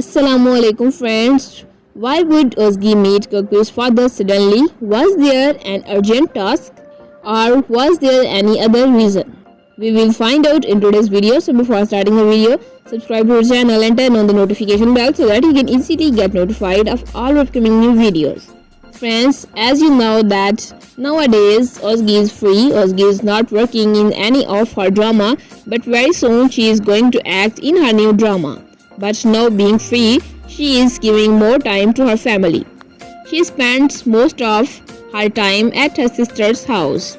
Assalamu alaikum friends. Why would Ozgi meet Gokbir's father suddenly? Was there an urgent task or was there any other reason? We will find out in today's video. So before starting the video, subscribe to our channel and turn on the notification bell so that you can easily get notified of all upcoming new videos. Friends, as you know that nowadays Ozgi is free, Ozgi is not working in any of her drama, but very soon she is going to act in her new drama. But now being free, she is giving more time to her family. She spends most of her time at her sister's house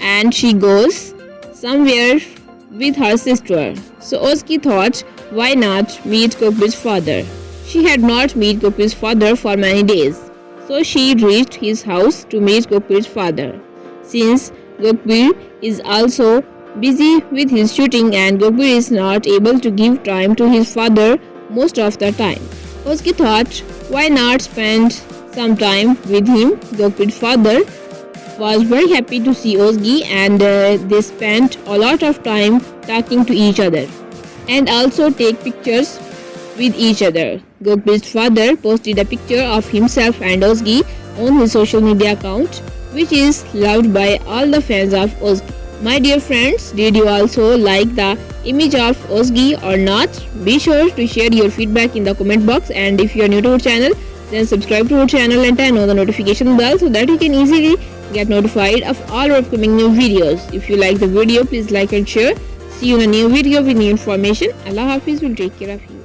and she goes somewhere with her sister. So Oski thought, why not meet Gokbir's father? She had not met Gokbir's father for many days. So she reached his house to meet Gokbir's father. Since Gokbir is also busy with his shooting and Gokbir is not able to give time to his father most of the time. Oski thought, why not spend some time with him? Gokbir's father was very happy to see Ozgi and uh, they spent a lot of time talking to each other and also take pictures with each other. Gokbir's father posted a picture of himself and Ozgi on his social media account which is loved by all the fans of Ozgi. My dear friends, did you also like the image of Ozgi or not? Be sure to share your feedback in the comment box and if you are new to our channel, then subscribe to our channel and turn on the notification bell so that you can easily get notified of all our upcoming new videos. If you like the video, please like and share. See you in a new video with new information. Allah Hafiz will take care of you.